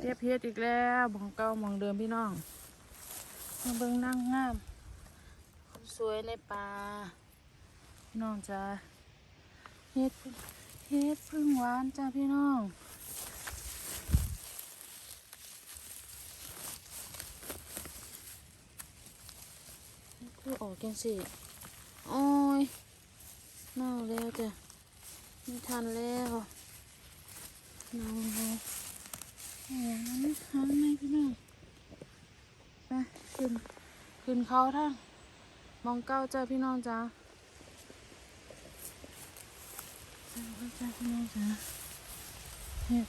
เก็บเฮ็ดอีกแล้วหมองเก่าหมองเดิมพี่น้องมาเบิ่งนั่งงามคนสวยในป่าพี่น้องจ้าเฮ็ดเฮ็ดพึ่งหวานจ้าพี่น้องคือออกกันสิโอ้ยเน่าแล้วจ้ะไม่ทันแล้ว เน่าโอ้ยมันไม่ทันไหมพี่น้องไปขึ้นขึ้นเขาท่านมองเก้าจ้าพี่น้องจ้าจ้าจ้าพี่น้องจ้าเฮ็ด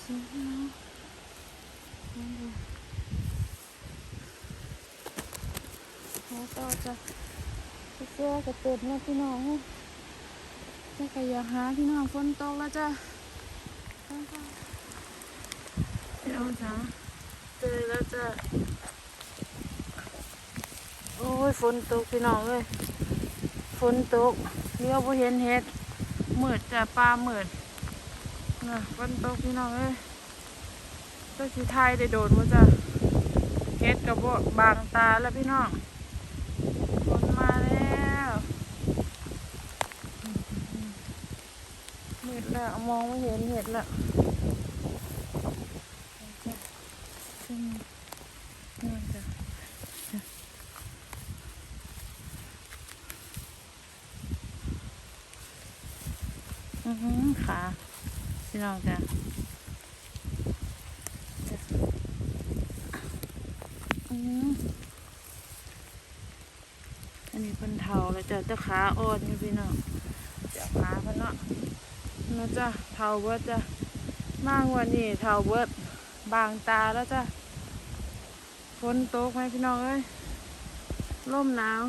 สวยพี่น้องลองดู แล้วก็จะเสื้อกระเต็ดนะพี่น้องจะขยับหาพี่น้องฝนตกแล้วจ้ะพี่น้องจ้ะเจอแล้วจ้ะโอ้ยฝนตกพี่น้องเลยฝนตกเลี้ยวบ่เห็นเห็ดมืดจ้ะปลามืดนะฝนตกพี่น้องเอ้ยก็สิทายได้โดดว่าจ้ะเห็ดกับบ่บางตาแล้วพี่น้อง ฝนมาแล้วมืดแล้วมองไม่เห็นเห็ดล้วขึ้นนั่นจ้ะอือหือขาพี่น้องจ้ะจ้ะอือ อันนี้เพิ่นเทาแล้วจ้ะเจ้าขาอ่อนอยู่พี่น้องเจ้าขาพิ่นเนาะเนาะจ้ะเทาเบิดจ้ะมากวันนี้เทาเบิดบางตาแล้วจ้ะฝนตกไหมพี่น้องเอ้ยลมหนาว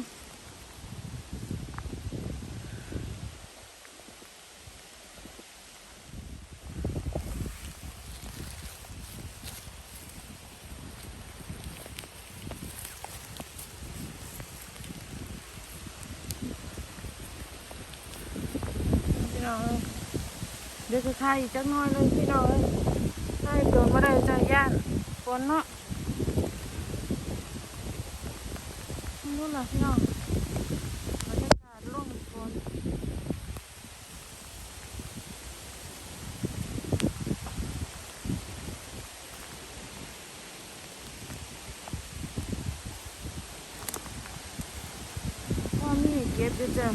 พี่น้องเอ้ย เดี๋ยวจะทายอีกจักน้อยเลยพี่น้องเอ้ยทายโดนมาได้ใจย่านฝนเนาะนู่นล่ะพี่น้องบรรยากาศร่มฝนพ่อมีเก็บด้วยจ้ะ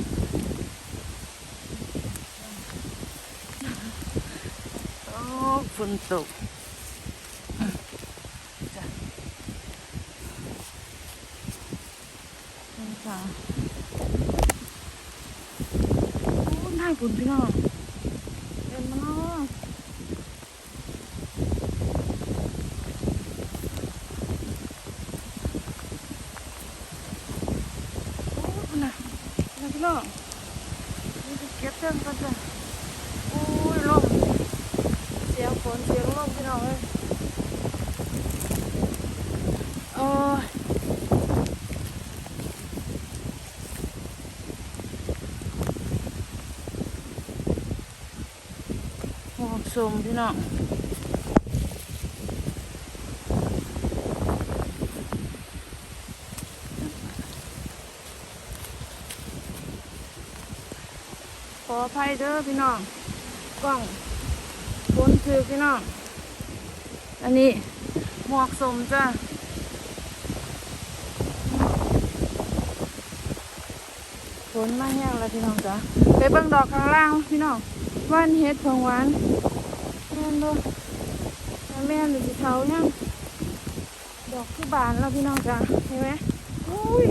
โอ้ฝ นตกจ้ะนี่ค่ะโอ้น่าบุญพี่น้องเอ็นมาเนาะโอ้น่ะคุณน่ะพี่น้องนี่จะเก็บเรื่องกันจ้ะโอ้ยลม เสียงฝ นเสียงลมพี่น้องเอ้ยโอ้ยหอกสมพี่น้องขออภัยเด้อพี่น้องกล้อง คือพี่น้อง อันนี้หมวกสมจ้ะฝนมาแห้งแล้วพี่น้องจ้ะไปเบิ่งดอกข้างล่างพี่น้องว่านเฮ็ดเพิงหวานแม่นบ่แม่นหรือสิเทายังดอกคือบานแล้วพี่น้องจ้ะเห็นไหมอุ้ย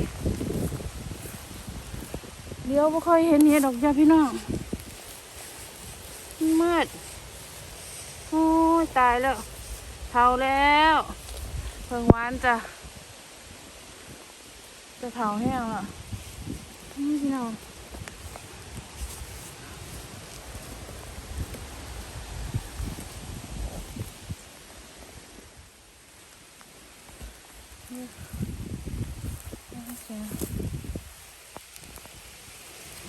เดี๋ยวบ่ค่อยเห็นเฮ็ดดอกจ้ะพี่น้องมืด โอ้ยตาย แล้วเท่าแล้วเพิ่งวานจะจะเท่าแห้งแล้วนี่พี่น้องจ้ะ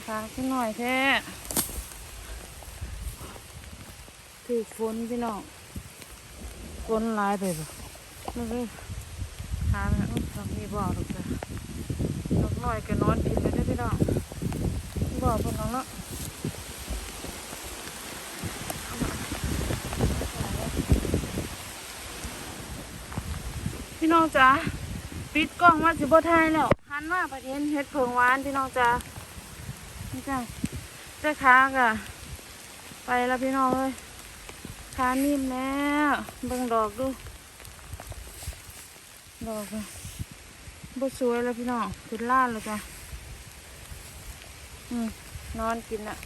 ฝากสักหน่อยแท้ถือฝนพี่น้อง นหลายไปบ่ไม่รู้หาแล้วทำมีบ่อหรอกจ้ะนกน้อยก็นอนกินเลยเด้พี่น้องบ่อพวกน้องเนะพี่น้องจ๋าปิดกล้องมาสิบ่ทายแล้วหันมาประเทศเฮ็ดเพิงหวานพี่น้องจ๋านี่จ้ะเจ้าค้ากะไปแล้วพี่น้องเอ้ย ขานิ่มแล้วเบิ่งดอกดู ดอกบ่สวยแล้วพี่น้องขึ้นล่านแล้วจ้ะอืมนอนกินอะ